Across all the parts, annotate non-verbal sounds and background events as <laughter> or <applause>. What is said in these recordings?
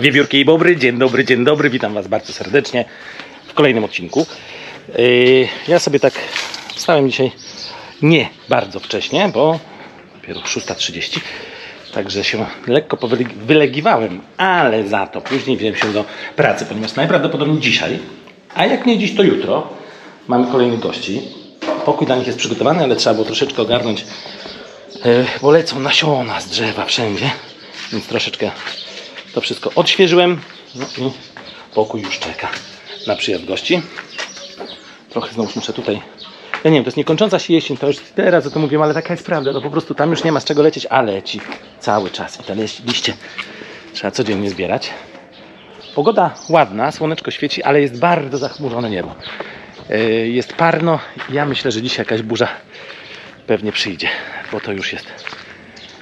Wiewiórki i Bobry, dzień dobry, dzień dobry, witam Was bardzo serdecznie w kolejnym odcinku. Yy, Ja sobie tak wstałem dzisiaj nie bardzo wcześnie, bo dopiero 6.30, także się lekko wylegiwałem, ale za to później wziąłem się do pracy, ponieważ najprawdopodobniej dzisiaj, a jak nie dziś, to jutro, mamy kolejnych gości. Pokój dla nich jest przygotowany, ale trzeba było troszeczkę ogarnąć E, bo lecą nasiona z drzewa wszędzie, więc troszeczkę to wszystko odświeżyłem. No i pokój już czeka na przyjazd gości. Trochę znowu muszę tutaj. Ja nie wiem, to jest niekończąca się jesień, to już tyle razy to mówiłem, ale taka jest prawda. No po prostu tam już nie ma z czego lecieć, a leci cały czas. I te liście trzeba codziennie zbierać. Pogoda ładna, słoneczko świeci, ale jest bardzo zachmurzone niebo. E, Jest parno. Ja myślę, że dzisiaj jakaś burza pewnie przyjdzie, bo to już jest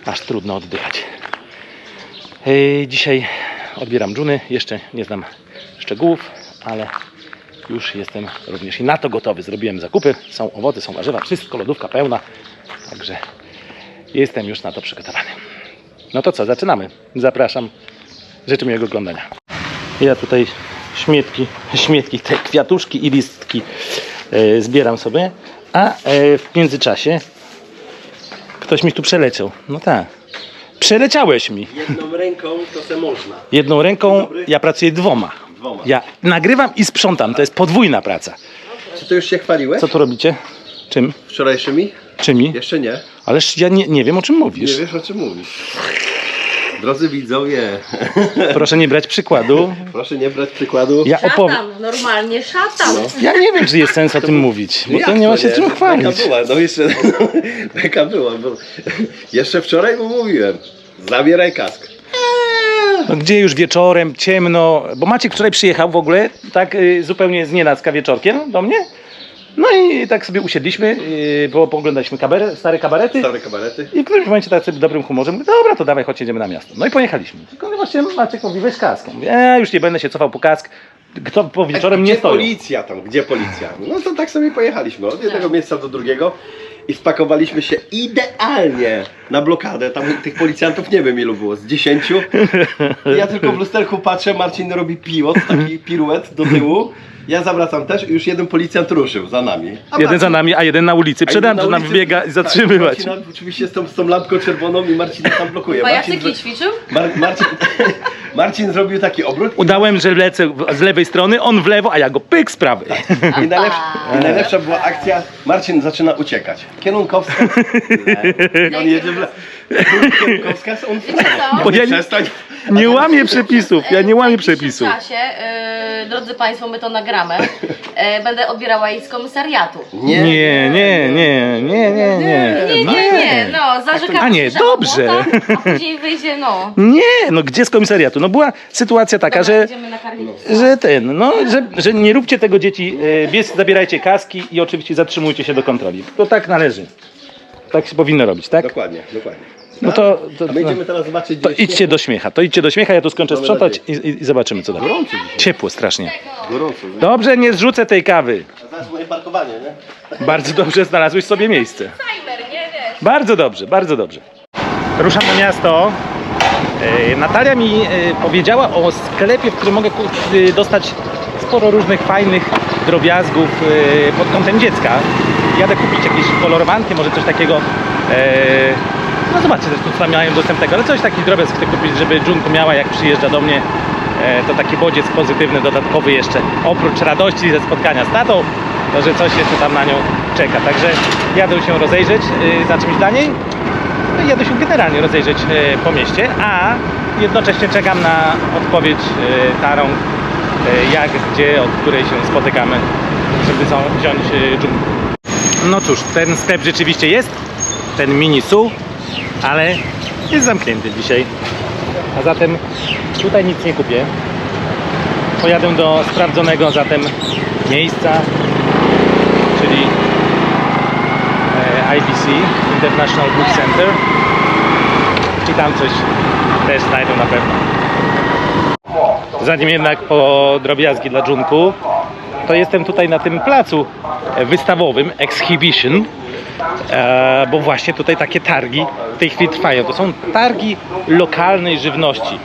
aż trudno oddychać. Yy, Dzisiaj odbieram dżuny, jeszcze nie znam szczegółów, ale już jestem również i na to gotowy. Zrobiłem zakupy, są owoce, są warzywa, wszystko, lodówka pełna, także jestem już na to przygotowany. No to co, zaczynamy. Zapraszam. Życzę miłego oglądania. Ja tutaj śmietki, śmietki, te kwiatuszki i listki e, zbieram sobie, a e, w międzyczasie ktoś mi tu przeleciał. No tak. Przeleciałeś mi. Jedną ręką to se można. Jedną ręką ja pracuję dwoma. Dwoma. Ja nagrywam i sprzątam. To jest podwójna praca. Czy to już się chwaliłeś? Co tu robicie? Czym? Wczorajszymi? Czymi? Jeszcze nie. Ależ ja nie, nie wiem o czym Nie mówisz. wiesz o czym mówisz. Drodzy widzowie, Proszę nie brać przykładu. proszę nie brać przykładu. Ja opowiem. Szatam, normalnie szatam. Ja nie wiem, czy jest sens o tym mówić, bo to Jak nie ma się czym Beka chwalić. była, no jeszcze, <laughs> beka była, bo jeszcze wczoraj mu mówiłem, zabieraj kask. No gdzie już wieczorem, ciemno, bo Maciek wczoraj przyjechał w ogóle, tak y, zupełnie z nienacka wieczorkiem do mnie. No i tak sobie usiedliśmy, y, bo pooglądaliśmy kabare, stare kabarety. Stare kabarety. I w którymś momencie tak sobie dobrym humorze mówię, dobra, to dawaj, chodź, jedziemy na miasto. No i pojechaliśmy. Tylko właśnie Maciek mówi, weź kask. Ja Mówię, e, już nie będę się cofał po kask. Kto po wieczorem nie gdzie stoją. policja tam, gdzie policja? No to tak sobie pojechaliśmy, od jednego miejsca do drugiego i wpakowaliśmy się idealnie na blokadę. Tam tych policjantów nie wiem ilu było, z dziesięciu. Ja tylko w lusterku patrzę, Marcin robi piłot, taki piruet do tyłu. Ja zawracam też i już jeden policjant ruszył za nami. A Jeden za nami, a jeden na ulicy. a Przed jeden na nami ulicy- biega i tak, zatrzymywać. Marcin oczywiście z tą, z tą lampką czerwoną i Marcin tam blokuje. Marcin, Pajacyki zro- ćwiczył? Mar- Marcin, <laughs> Marcin zrobił taki obrót i Udałem, że lecę w- z lewej strony, on w lewo, a ja go pyk z prawej. I najlepsza, I najlepsza była akcja, Marcin zaczyna uciekać. Kierunkowskaz, lewo. <laughs> on jedzie w lewo. Kierunkowskaz, on w. Bo ja nie- Przestań. Nie łamię przepisów, ja nie łamię W przepisów. czasie, yy, drodzy Państwo, my to nagramy. Yy, będę odbierała jej z komisariatu. Nie, nie, nie, nie, nie, nie. Nie, nie, nie, no, zarzekam A nie, że dobrze. obłota, A później wyjdzie, no. Nie, no gdzie z komisariatu? No była sytuacja taka, Dobra, że, idziemy na że ten, no, że, że nie róbcie tego dzieci, e, zabierajcie kaski i oczywiście zatrzymujcie się do kontroli. To tak należy. Tak się powinno robić, tak? Dokładnie, dokładnie. No to, to, A my idziemy teraz zobaczyć, to jest idźcie do śmiecha, to idźcie do śmiecha, ja tu skończę Mamy sprzątać i, i, i zobaczymy co dalej. Gorąco dzisiaj. Ciepło strasznie. Gorąco. Dobrze, nie zrzucę tej kawy. Zaraz moje parkowanie, nie? Bardzo dobrze znalazłeś sobie miejsce. Timer, nie wiesz. Bardzo dobrze, bardzo dobrze. Ruszam na miasto. E, Natalia mi e, powiedziała o sklepie, w którym mogę ku- e, dostać sporo różnych fajnych drobiazgów e, pod kątem dziecka. Jadę kupić jakieś kolorowanki, może coś takiego. e, No zobaczcie zresztą co tam mają dostępnego, ale coś taki drobiazg chcę kupić, żeby Junko miała jak przyjeżdża do mnie. E, To taki bodziec pozytywny, dodatkowy jeszcze. Oprócz radości ze spotkania z tatą, to że coś jeszcze tam na nią czeka. Także jadę się rozejrzeć e, za czymś dla. No i jadę się generalnie rozejrzeć e, po mieście, a jednocześnie czekam na odpowiedź Tarą, jak, gdzie, od której się spotykamy, żeby wziąć dżungę. No cóż, ten sklep rzeczywiście jest, ten mini su, ale jest zamknięty dzisiaj. A zatem tutaj nic nie kupię. Pojadę do sprawdzonego zatem miejsca, czyli e, IBC, International Book Center. I tam coś też znajdą na pewno. Zanim jednak po drobiazgi dla Junku, to jestem tutaj na tym placu wystawowym Exhibition e, bo właśnie tutaj takie targi w tej chwili trwają. To są targi lokalnej żywności.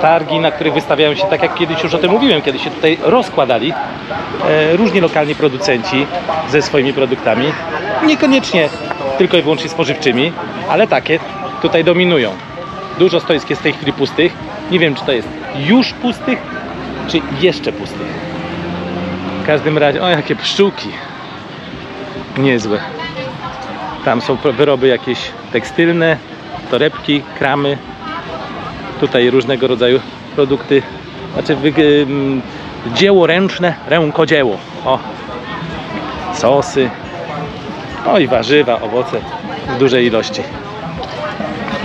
Targi, na których wystawiają się, tak jak kiedyś już o tym mówiłem, kiedy się tutaj rozkładali e, różni lokalni producenci ze swoimi produktami. Niekoniecznie tylko i wyłącznie spożywczymi, ale takie tutaj dominują. Dużo stoisk jest w tej chwili pustych. Nie wiem, czy to jest już pustych, czy jeszcze pustych. W każdym razie, o jakie pszczółki. Niezłe. Tam są wyroby jakieś tekstylne, torebki, kramy. Tutaj różnego rodzaju produkty, znaczy dzieło ręczne, rękodzieło. O, sosy. O i warzywa, owoce w dużej ilości.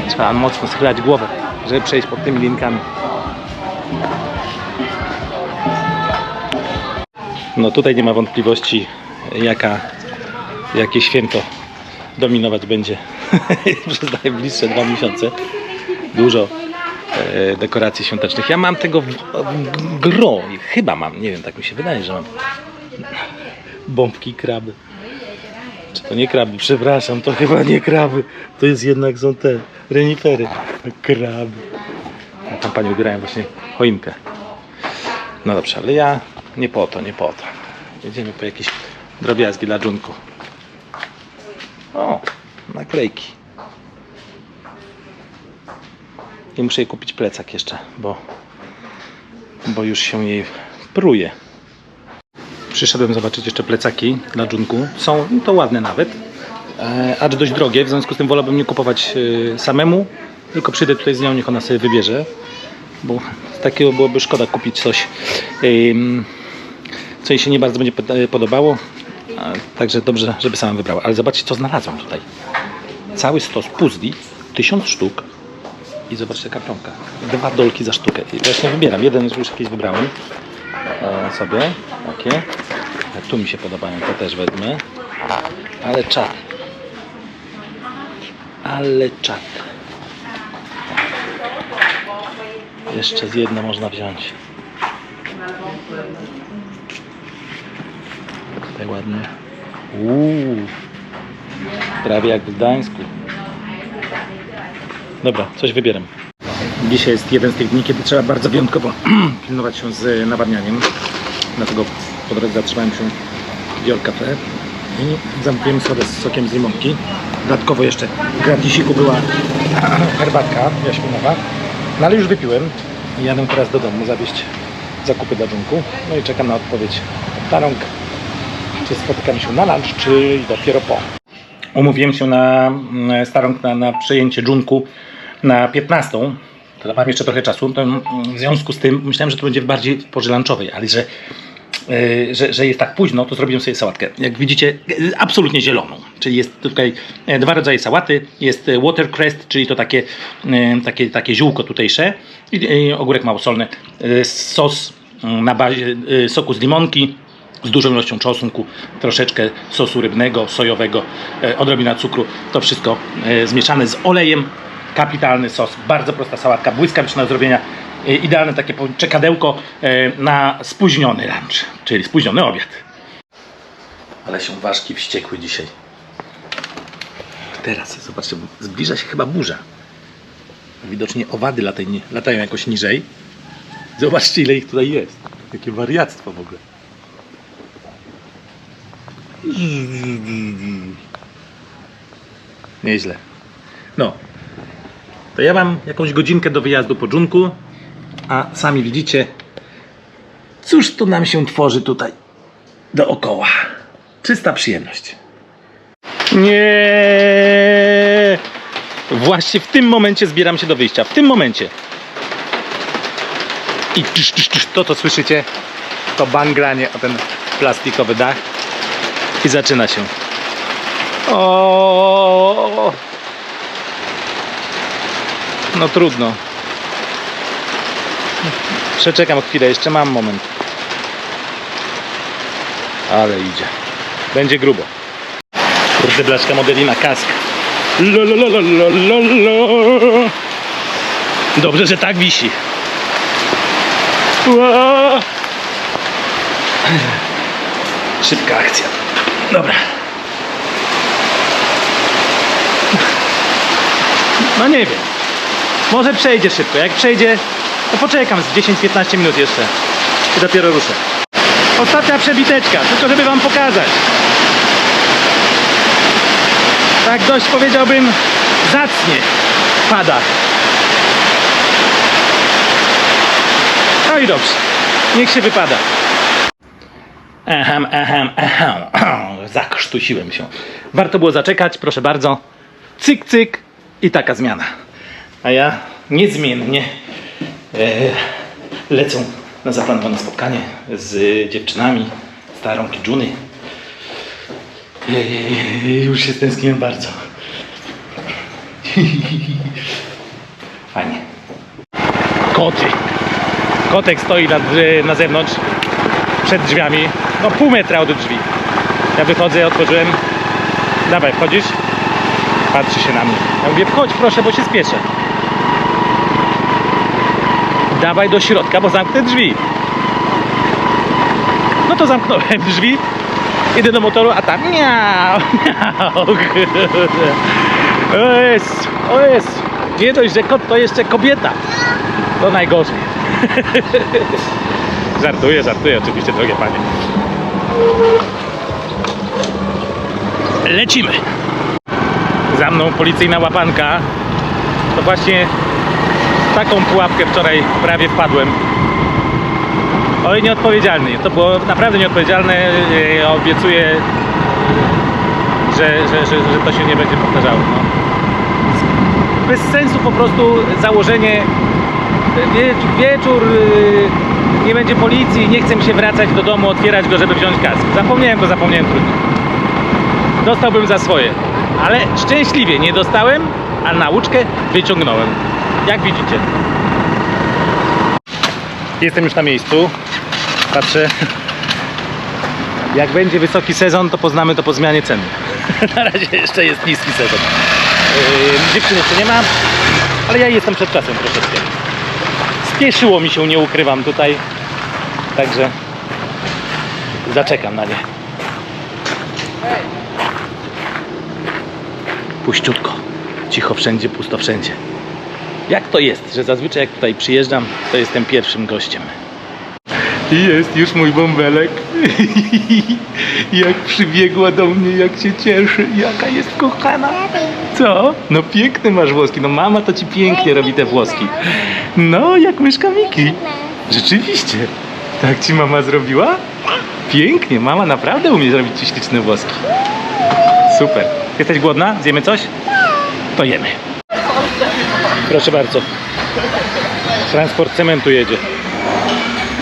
Trzeba mocno schylać głowę, żeby przejść pod tymi linkami. No tutaj nie ma wątpliwości, jaka, jakie święto dominować będzie <laughs> przez najbliższe dwa miesiące. Dużo e, dekoracji świątecznych. Ja mam tego gro, chyba mam, nie wiem, tak mi się wydaje, że mam bombki kraby. Czy to nie kraby? Przepraszam, to chyba nie kraby. To jest jednak są te renifery. Kraby. Tam pani ubierają właśnie choinkę. No dobrze, ale ja nie po to, nie po to. Jedziemy po jakieś drobiazgi dla dżunku. O, naklejki. I muszę jej kupić plecak jeszcze, bo, bo już się jej pruje. Przyszedłem zobaczyć jeszcze plecaki dla dżunku. Są to ładne nawet, e, acz dość drogie, w związku z tym wolałbym nie kupować e, samemu, tylko przyjdę tutaj z nią, niech ona sobie wybierze, bo takiego byłoby szkoda kupić coś, co jej się nie bardzo będzie e, podobało, także dobrze, żeby sama wybrała. Ale zobaczcie, co znalazłam tutaj. Cały stos puzli, tysiąc sztuk i zobaczcie kartonka. Dwa dolki za sztukę. I właśnie wybieram. Jeden już jakiś wybrałem e, sobie. Takie. A tu mi się podobają, to też wezmę. Ale czad. Ale czad. Jeszcze z jedno można wziąć. Tutaj ładnie. Uuu. Prawie jak w Gdańsku. Dobra, coś wybieram. Dzisiaj jest jeden z tych dni, kiedy trzeba bardzo wyjątkowo <clears throat> pilnować się z nawadnianiem. Dlatego po drodze zatrzymałem się w Dior i zamówiłem sodę z sokiem z limonki. Dodatkowo jeszcze w gratisiku była <clears throat> herbatka jaśminowa. No ale już wypiłem i jadę teraz do domu zawieźć zakupy dla dżunku. No i czekam na odpowiedź od Tarąg, się na lunch, czy dopiero po. Umówiłem się na mm, Starąg na, na przejęcie dżunku na 15. To mam jeszcze trochę czasu. Mm, w związku z tym myślałem, że to będzie bardziej w porze lunchowej, ale że, yy, że, że jest tak późno, to zrobiłem sobie sałatkę. Jak widzicie, yy, absolutnie zieloną. Czyli jest tutaj e, dwa rodzaje sałaty. Jest e, watercress, czyli to takie, e, takie, takie ziółko tutejsze. I, i ogórek małosolny. E, sos mm, na bazie e, soku z limonki z dużą ilością czosnku, troszeczkę sosu rybnego, sojowego, e, odrobina cukru. To wszystko e, zmieszane z olejem. Kapitalny sos, bardzo prosta sałatka, błyskawiczna do zrobienia. E, idealne takie czekadełko na spóźniony lunch, czyli spóźniony obiad. Ale się ważki wściekły dzisiaj. Teraz, zobaczcie, zbliża się chyba burza. Widocznie owady lataj, latają jakoś niżej. Zobaczcie, ile ich tutaj jest. Jakie wariactwo w ogóle. Nieźle. No. To ja mam jakąś godzinkę do wyjazdu po dżunku, a sami widzicie, cóż to nam się tworzy tutaj dookoła. Czysta przyjemność. Nie. Właśnie w tym momencie zbieram się do wyjścia. W tym momencie. I to, co słyszycie, to banglanie o ten plastikowy dach. I zaczyna się. O. No trudno. Przeczekam chwilę, jeszcze mam moment. Ale idzie. Będzie grubo. Kurde blaszka modelina, kask. Dobrze, że tak wisi szybka akcja. Dobra. No nie wiem. Może przejdzie szybko. Jak przejdzie, to poczekam z 10-15 minut jeszcze. I dopiero ruszę. Ostatnia przebiteczka, tylko żeby wam pokazać. Tak dość powiedziałbym zacnie pada. No i dobrze. Niech się wypada. <clears throat> Zakrztusiłem się. Warto było zaczekać, proszę bardzo. Cyk, cyk i taka zmiana. A ja niezmiennie e, lecę na zaplanowane spotkanie z dziewczynami, starą Kijuny. Już się stęskniłem bardzo. <laughs> Fajnie. Koty. Kotek stoi na, na zewnątrz, przed drzwiami, no pół metra od drzwi. Ja wychodzę, otworzyłem. Dawaj, wchodzisz? Patrzy się na mnie. Ja mówię, wchodź proszę, bo się spieszę. Dawaj do środka, bo zamknę drzwi. No to zamknąłem <laughs> drzwi. Idę do motoru, a tam miau, <laughs> miau. O jest, o jest. Nie dość, że kot to jeszcze kobieta. To najgorzej. <laughs> żartuję, żartuję oczywiście, drogie panie. Lecimy. Za mną policyjna łapanka. To właśnie taką pułapkę wczoraj prawie wpadłem. Oj, nieodpowiedzialny. To było naprawdę nieodpowiedzialne. E, Obiecuję, że, że, że, że to się nie będzie powtarzało. No. Bez sensu po prostu założenie wie, wieczór, y, nie będzie policji, nie chcę mi się wracać do domu, otwierać go, żeby wziąć kask. Zapomniałem go, zapomniałem trudno. Dostałbym za swoje, ale szczęśliwie nie dostałem, a nauczkę wyciągnąłem. Jak widzicie. Jestem już na miejscu. Patrzę. Jak będzie wysoki sezon, to poznamy to po zmianie ceny. <laughs> na razie jeszcze jest niski sezon. Yy, dziewczyn jeszcze nie ma, ale ja jestem przed czasem troszeczkę. Spieszyło mi się, nie ukrywam tutaj. Także zaczekam na nie. Puściutko. Cicho wszędzie, pusto wszędzie. Jak to jest, że zazwyczaj jak tutaj przyjeżdżam, to jestem pierwszym gościem. I jest już mój bąbelek. <laughs> jak przybiegła do mnie, jak się cieszy, jaka jest kochana. Co? No piękny masz włoski. No mama to ci pięknie robi te włoski. No, jak myszka Miki. Rzeczywiście. Tak ci mama zrobiła? Pięknie. Mama naprawdę umie zrobić ci śliczne włoski. Super. Jesteś głodna? Zjemy coś? To jemy. Proszę bardzo. Transport cementu jedzie.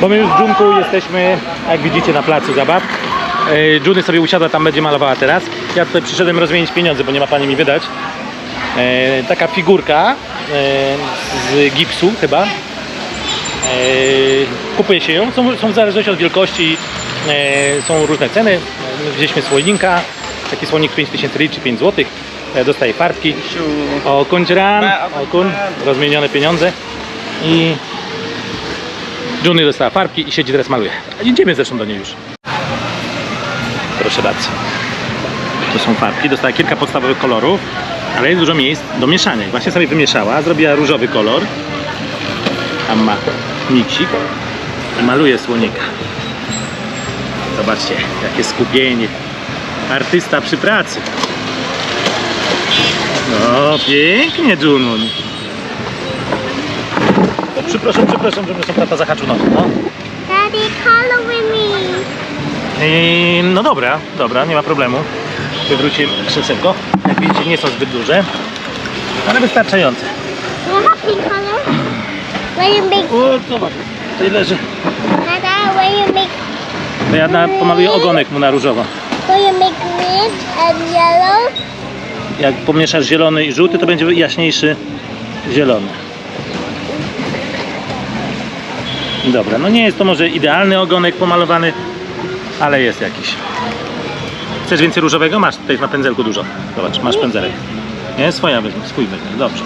Bo my już w Dżunku jesteśmy, jak widzicie, na placu zabaw. Juny sobie usiadła, tam będzie malowała teraz. Ja tutaj przyszedłem rozmienić pieniądze, bo nie ma pani mi wydać. Taka figurka z gipsu chyba. Kupuje się ją. Są, są w zależności od wielkości, są różne ceny. Wzięliśmy słoininka, taki słonik 5000 ri czy 5 zł. Dostaje farbki. O kundziran, o kun, rozmienione pieniądze. I Juny dostała farbki i siedzi teraz maluje. Idziemy zresztą do niej już. Proszę bardzo. To są farbki, dostała kilka podstawowych kolorów, ale jest dużo miejsc do mieszania. Właśnie sobie wymieszała, zrobiła różowy kolor. Tam ma miksik i maluje słonika. Zobaczcie, jakie skupienie. Artysta przy pracy. No, pięknie, Junun. Przepraszam, przepraszam, przepraszam, tata zahaczył nogą. No. Daddy, with me. I, no dobra, dobra, nie ma problemu. Wywrócimy krzesełko. Jak widzicie, nie są zbyt duże, ale wystarczające. You have pink color? Where you make, O, zobacz, tutaj leży. Dada, where you make, To ja na, pomaluję ogonek mu na różowo. where you make red and yellow? Jak pomieszasz zielony i żółty, to będzie jaśniejszy zielony. Dobra, no nie jest to może idealny ogonek pomalowany, ale jest jakiś. Chcesz więcej różowego? Masz tutaj na pędzelku dużo. Zobacz, masz pędzelek. Nie? Swoja weźmie, swój weźmie. Dobrze.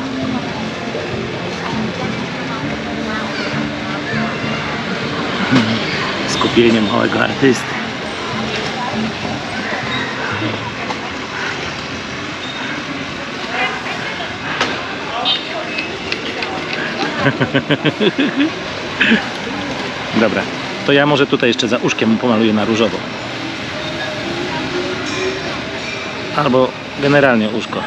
<laughs> Skupienie małego artysty. <laughs> Dobra, to ja może tutaj jeszcze za uszkiem pomaluję na różowo. Albo generalnie uszko.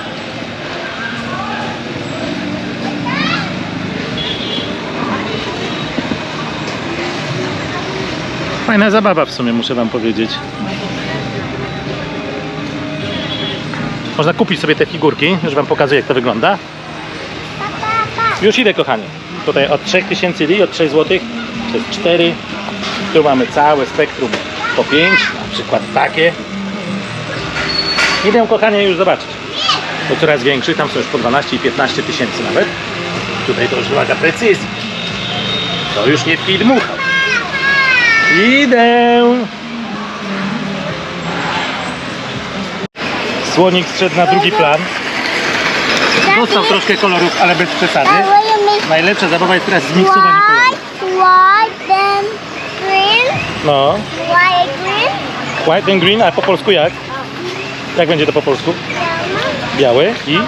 Fajna zabawa w sumie, muszę wam powiedzieć. Można kupić sobie te figurki, już wam pokazuję jak to wygląda. Już idę kochani. Tutaj od 3000 li, od 6 zł przez 4. Tu mamy całe spektrum po 5, na przykład takie. Idę kochanie już zobaczyć. To coraz większych, tam są już po 12 i 15 tysięcy nawet. Tutaj to już wymaga precyzji. To już nie pij dmuchał. Idę. Słonik zszedł na drugi plan. Dostał troszkę kolorów, ale bez przesady. Najlepsza zabawa jest teraz zmiksowanie kolorów. white, white, then green, No, white, green, white and green, a po polsku jak? Jak będzie to po polsku? Biały i...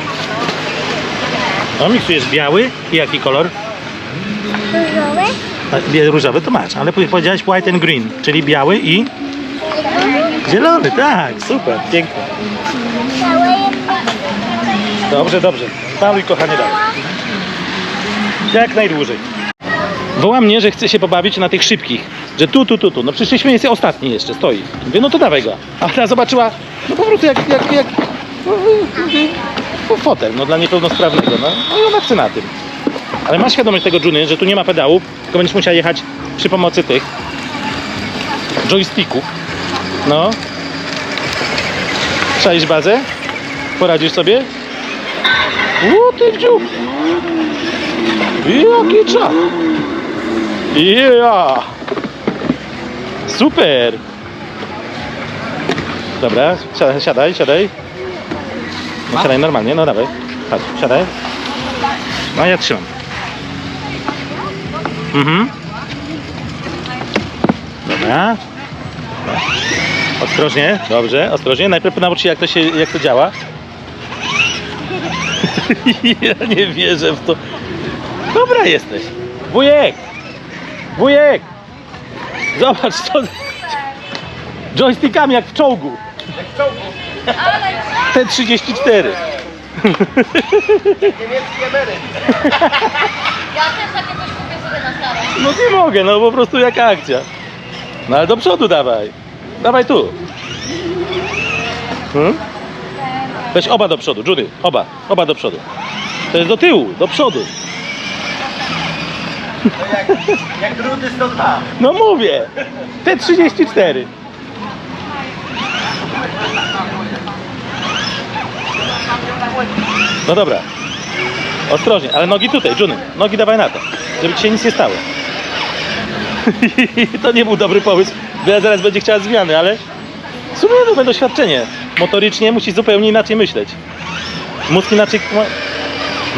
No, miksujesz biały i jaki kolor? różowy, A, Różowy to masz, ale powie- powiedziałeś white and green, czyli biały i zielony, tak, super, pięknie. Dobrze, dobrze. Maluj kochanie dalej. Jak najdłużej. Woła mnie, że chce się pobawić na tych szybkich. Że tu, tu, tu, tu. No przyszliśmy, jest ostatni jeszcze, stoi. Mówię, no to dawaj go. A ona zobaczyła, no po prostu jak, jak, jak no, no, fotel, no dla niepełnosprawnego, no. No i ona chce na tym. Ale masz świadomość tego, Juny, że tu nie ma pedałów, tylko będziesz musiała jechać przy pomocy tych joysticków. No. Przejść bazę? Poradzisz sobie? O ty wdziób! Jaki czas! Ja! Super! Dobra, siadaj, siadaj, siadaj. No siadaj normalnie, no dawaj. Chodź, siadaj. No ja trzymam. Mhm. Dobra. Ostrożnie, dobrze, ostrożnie. Najpierw naucz się jak to się, jak to działa. <laughs> Ja nie wierzę w to. Dobra jesteś. Wujek! Wujek! Zobacz co. Joystickami jak w czołgu. T34. Ja też takie coś kupię sobie na stałe. No nie mogę, no po prostu jaka akcja. No ale do przodu dawaj. Dawaj tu. Hmm? Weź oba do przodu, Judy. Oba. Oba do przodu. To jest do tyłu, do przodu. Jak druty 102. No mówię. T34. No dobra. Ostrożnie, ale nogi tutaj, Juny. Nogi dawaj na to, żeby ci się nic nie stało. <laughs> to nie był dobry pomysł, bo ja zaraz będzie chciała zmiany, ale w sumie doświadczenie. Motorycznie musisz zupełnie inaczej myśleć. Mózg inaczej...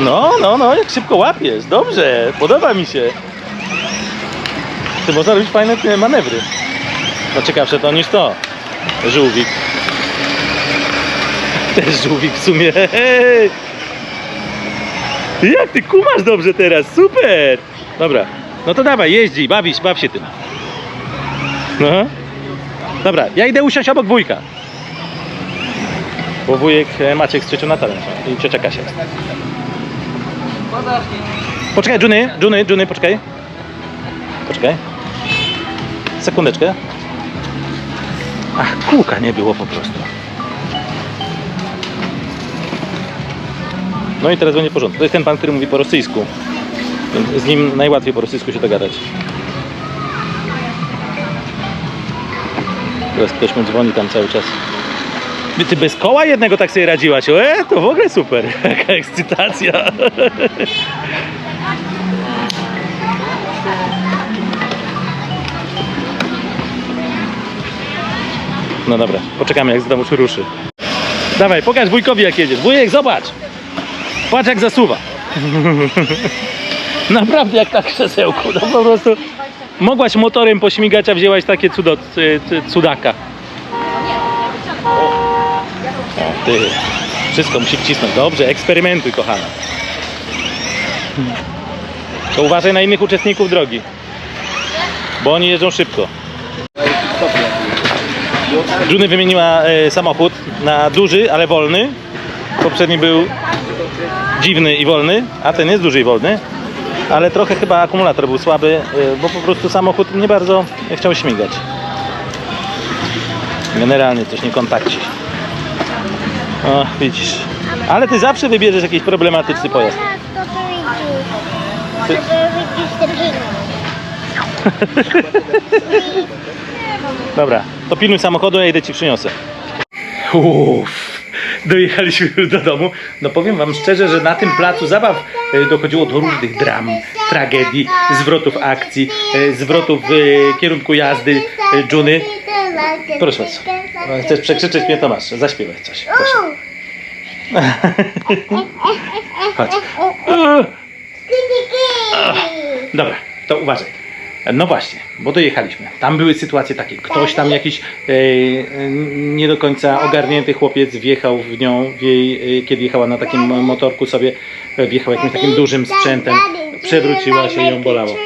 No, no, no, jak szybko łapiesz. Dobrze, podoba mi się. Ty można robić fajne e, manewry. No ciekawsze to niż to. Żółwik. <laughs> Też żółwik w sumie. Jak ty kumasz dobrze teraz, super! Dobra, no to dawaj, jeździ, bawisz, baw się tym. No. Dobra, ja idę usiąść obok wujka. Bo wujek e, Maciek z ciocią Natalią i ciocia Kasia. Poczekaj, Juny, Juny, Juny, poczekaj. Poczekaj. Sekundeczkę. Ach, kółka nie było po prostu. No i teraz będzie porządek. To jest ten pan, który mówi po rosyjsku. Z nim najłatwiej po rosyjsku się dogadać. Teraz ktoś mu dzwoni tam cały czas. Ty- bez koła jednego tak sobie radziłaś? E, to w ogóle super. <laughs> Jaka ekscytacja. No dobra, poczekamy jak z domu ruszy. Dawaj, pokaż wujkowi jak jedziesz. Wujek, zobacz! Patrz jak zasuwa. <laughs> Naprawdę jak tak krzesełku. No po prostu mogłaś motorem pośmigać, a wzięłaś takie cudo, cudaka. O, ty. Wszystko musi wcisnąć. Dobrze, eksperymentuj, kochana. To uważaj na innych uczestników drogi. Bo oni jeżdżą szybko. Juny wymieniła e, samochód na duży, ale wolny. Poprzedni był dziwny i wolny, a ten jest duży i wolny. Ale trochę chyba akumulator był słaby, e, bo po prostu samochód nie bardzo chciał śmigać. Generalnie coś nie kontakci. O, widzisz. Ale ty zawsze wybierzesz jakiś problematyczny pojazd. <laughs> Dobra, to pilnuj samochodu, ja idę ci przyniosę. Uff, dojechaliśmy już do domu. No powiem wam szczerze, że na tym placu zabaw e, dochodziło do różnych dram, tragedii, zwrotów akcji, e, zwrotów w kierunku jazdy e, Juny. Proszę bardzo. No, Chcesz przekrzyczeć mnie, to masz. Zaśpiewaj coś. Proszę. Chodź. <laughs> Dobra, to uważaj. No właśnie, bo dojechaliśmy. Tam były sytuacje takie. Ktoś tam jakiś e, e, nie do końca ogarnięty chłopiec wjechał w nią, w jej, e, kiedy jechała na takim motorku sobie, e, wjechał jakimś takim dużym sprzętem, przewróciła się i ją bolało.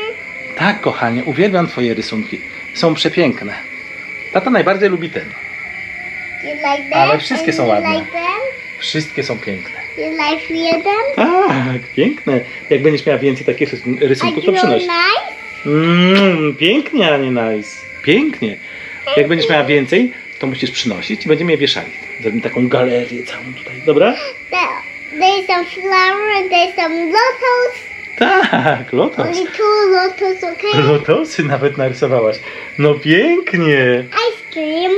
Tak, kochanie, uwielbiam twoje rysunki. Są przepiękne. Tata najbardziej lubi ten. Like? Ale wszystkie są ładne. like? Wszystkie są piękne. You like them? Tak, piękne. Jak będziesz miała więcej takich rysunków, to przynoś. nice? Mm, pięknie, a nie nice. Pięknie. Jak będziesz miała więcej, to musisz przynosić i będziemy je wieszali. Zrobimy taką galerię całą tutaj, dobra? There- There's some flower and there's some lotus. Tak, lotos. Two lotus, okay? Lotosy nawet narysowałaś. No pięknie. Ice cream.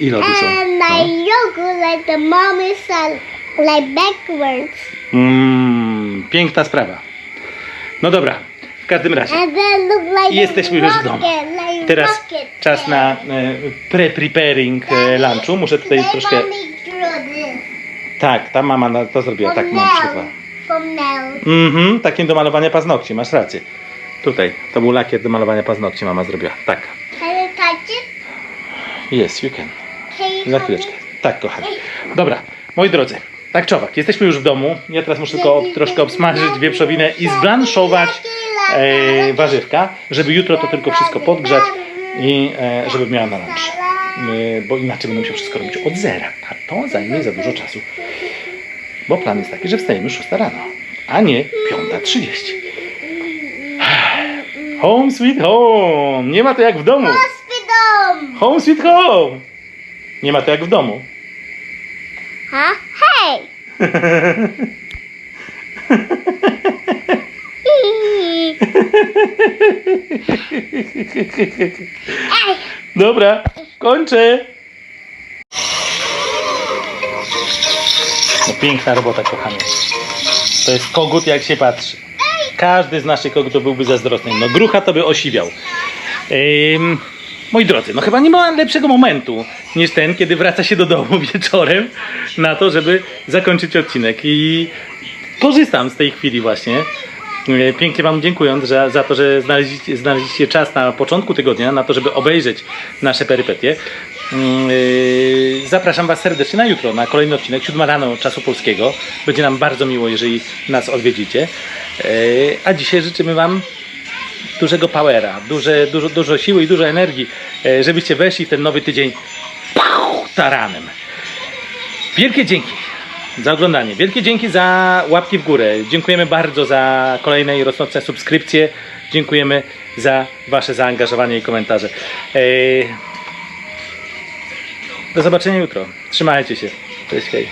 I lody są. And No. my yogurt like the mom is uh, like backwards. Mm, piękna sprawa. No dobra, w każdym razie. And then look like I jesteśmy już w domu. like Teraz rocket. czas na e, pre-preparing e, lunchu. Muszę tutaj They troszkę... this. Tak, ta mama na- to zrobiła, tak From mam now. Now. Mhm, takim do malowania paznokci, masz rację. Tutaj, to był lakier do malowania paznokci mama zrobiła. Tak. Can you touch it? Yes, you can. Can you Za touch chwileczkę. it? Tak, kochani. Dobra, moi drodzy, tak czowak, jesteśmy już w domu. Ja teraz muszę tylko ob, troszkę obsmażyć wieprzowinę i zblanszować e, warzywka, żeby jutro to tylko wszystko podgrzać i e, żeby miała na lunch. E, bo inaczej będę musiał wszystko robić od zera, a to zajmie za dużo czasu. Bo plan jest taki, że wstajemy 6 rano, a nie 5.30. <sighs> Home sweet home! Nie ma to jak w domu! Home sweet home! Nie ma to jak w domu. Hey. Hey. <laughs> Dobra, kończę. Piękna robota, kochani. To jest kogut, jak się patrzy. Każdy z naszych kogutów byłby zazdrosny. No grucha to by osiwiał. Ym, moi drodzy, no chyba nie ma lepszego momentu niż ten, kiedy wraca się do domu <laughs> wieczorem na to, żeby zakończyć odcinek. I korzystam z tej chwili właśnie. Pięknie Wam dziękując za, za to, że znaleźliście, znaleźliście czas na początku tygodnia na to, żeby obejrzeć nasze perypetie. Mm, e, Zapraszam Was serdecznie na jutro, na kolejny odcinek, 7 rano czasu polskiego. Będzie nam bardzo miło, jeżeli nas odwiedzicie. E, A dzisiaj życzymy Wam dużego powera, duże, dużo, dużo siły i dużo energii, e, żebyście weszli w ten nowy tydzień taranem. Wielkie dzięki za oglądanie. Wielkie dzięki za łapki w górę. Dziękujemy bardzo za kolejne i rosnące subskrypcje. Dziękujemy za Wasze zaangażowanie i komentarze. Do zobaczenia jutro. Trzymajcie się. Cześć, hej.